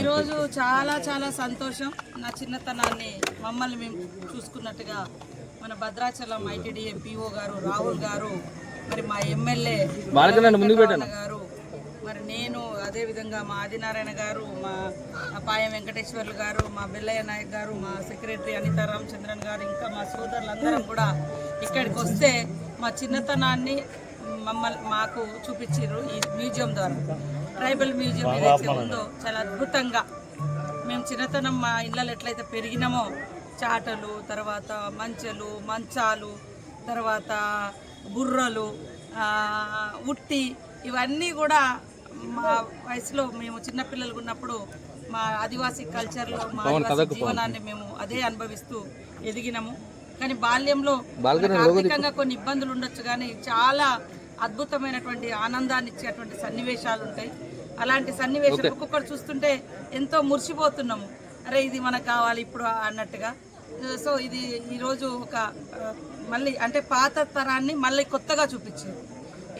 ఈరోజు చాలా చాలా సంతోషం. నా చిన్నతనాన్ని మమ్మల్ని మేము చూసుకున్నట్టుగా మన భద్రాచలం ఐటీడీఏ పిఓ గారు రాహుల్ గారు మరి మా ఎమ్మెల్యే గారు మరి నేను అదే విధంగా మా ఆదినారాయణ గారు మా పాయం వెంకటేశ్వర్లు గారు మా బెల్లయ్య నాయక్ గారు మా సెక్రటరీ అనితా రామచంద్రన్ గారు ఇంకా మా సోదరులందరం కూడా ఇక్కడికి వస్తే మా చిన్నతనాన్ని మమ్మల్ని మాకు చూపించారు ఈ మ్యూజియం ద్వారా. ట్రైబల్ మ్యూజియం ఏదైతే ఉందో చాలా అద్భుతంగా మేము చిన్నతనం మా ఇళ్ళలో ఎట్లయితే పెరిగినామో చాటలు తర్వాత మంచెలు మంచాలు తర్వాత బుర్రలు ఉట్టి ఇవన్నీ కూడా మా వయసులో మేము చిన్నపిల్లలు ఉన్నప్పుడు మా ఆదివాసీ కల్చర్లో మా ఆదివాసీ జీవనాన్ని మేము అదే అనుభవిస్తూ ఎదిగినాము. కానీ బాల్యంలో మనకు ఆర్థికంగా కొన్ని ఇబ్బందులు ఉండొచ్చు కానీ చాలా అద్భుతమైనటువంటి ఆనందాన్ని ఇచ్చేటువంటి సన్నివేశాలు ఉంటాయి. అలాంటి సన్నివేశాలు ఒక్కొక్కటి చూస్తుంటే ఎంతో మురిసిపోతున్నాము. అరే ఇది మనకు కావాలి ఇప్పుడు అన్నట్టుగా. సో ఇది ఈరోజు ఒక మళ్ళీ అంటే పాత తరాన్ని మళ్ళీ కొత్తగా చూపించారు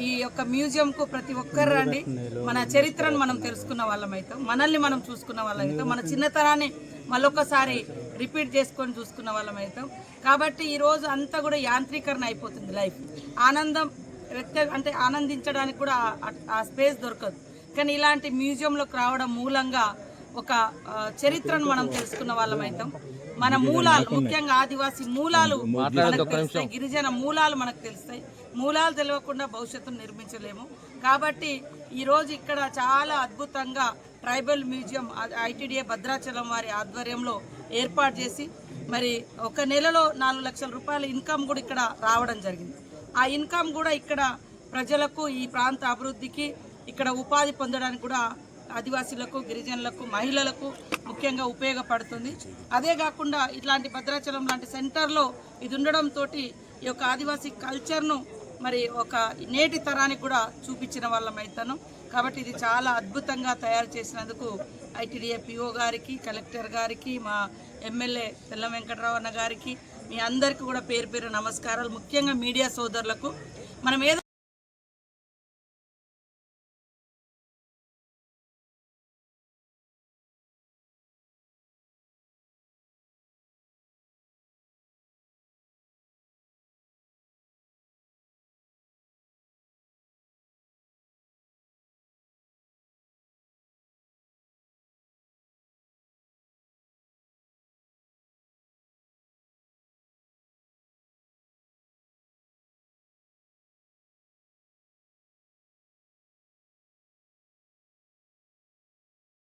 ఈ యొక్క మ్యూజియంకు ప్రతి ఒక్కరు రండి. మన చరిత్రను మనం తెలుసుకున్న వాళ్ళం అవుతాం మనల్ని మనం చూసుకున్న వాళ్ళం అవుతాం మన చిన్నతనాన్ని మళ్ళొకసారి రిపీట్ చేసుకొని చూసుకున్న వాళ్ళం అవుతాం. కాబట్టి ఈరోజు అంతా కూడా యాంత్రీకరణ అయిపోతుంది లైఫ్. ఆనందం వ్యక్త అంటే ఆనందించడానికి కూడా ఆ- స్పేస్ దొరకదు. కానీ ఇలాంటి మ్యూజియంలోకి రావడం మూలంగా ఒక చరిత్రను మనం తెలుసుకున్న వాళ్ళం అవుతాం. మన మూలాలు ముఖ్యంగా ఆదివాసీ మూలాలు మనకు తెలుస్తాయి. గిరిజన మూలాలు మనకు తెలుస్తాయి. మూలాలు తెలియకుండా భవిష్యత్తును నిర్మించలేము. కాబట్టి ఈ రోజు ఇక్కడ చాలా అద్భుతంగా ట్రైబల్ మ్యూజియం ఐటీడీఏ భద్రాచలం వారి ఆధ్వర్యంలో ఏర్పాటు చేసి మరి ఒక నెలలో నాలుగు లక్షల రూపాయల ఇన్కమ్ కూడా ఇక్కడ రావడం జరిగింది. ఆ ఇన్కమ్ కూడా ఇక్కడ ప్రజలకు ఈ ప్రాంత అభివృద్ధికి ఇక్కడ ఉపాధి పొందడానికి కూడా ఆదివాసీలకు గిరిజనులకు మహిళలకు ముఖ్యంగా ఉపయోగపడుతుంది. అదే కాకుండా ఇట్లాంటి భద్రాచలం లాంటి సెంటర్లో ఇది ఉండడంతో ఈ యొక్క ఆదివాసీ కల్చర్ను మరి ఒక నేటి తరానికి కూడా చూపించిన వాళ్ళం అవుతాను కాబట్టి ఇది చాలా అద్భుతంగా తయారు చేసినందుకు ఐటీడీఏ పిఓ గారికి కలెక్టర్ గారికి మా ఎమ్మెల్యే తెల్ల వెంకటరావు అన్న గారికి మీ అందరికీ కూడా పేరు పేరు నమస్కారాలు. ముఖ్యంగా మీడియా సోదరులకు మనం ఏదో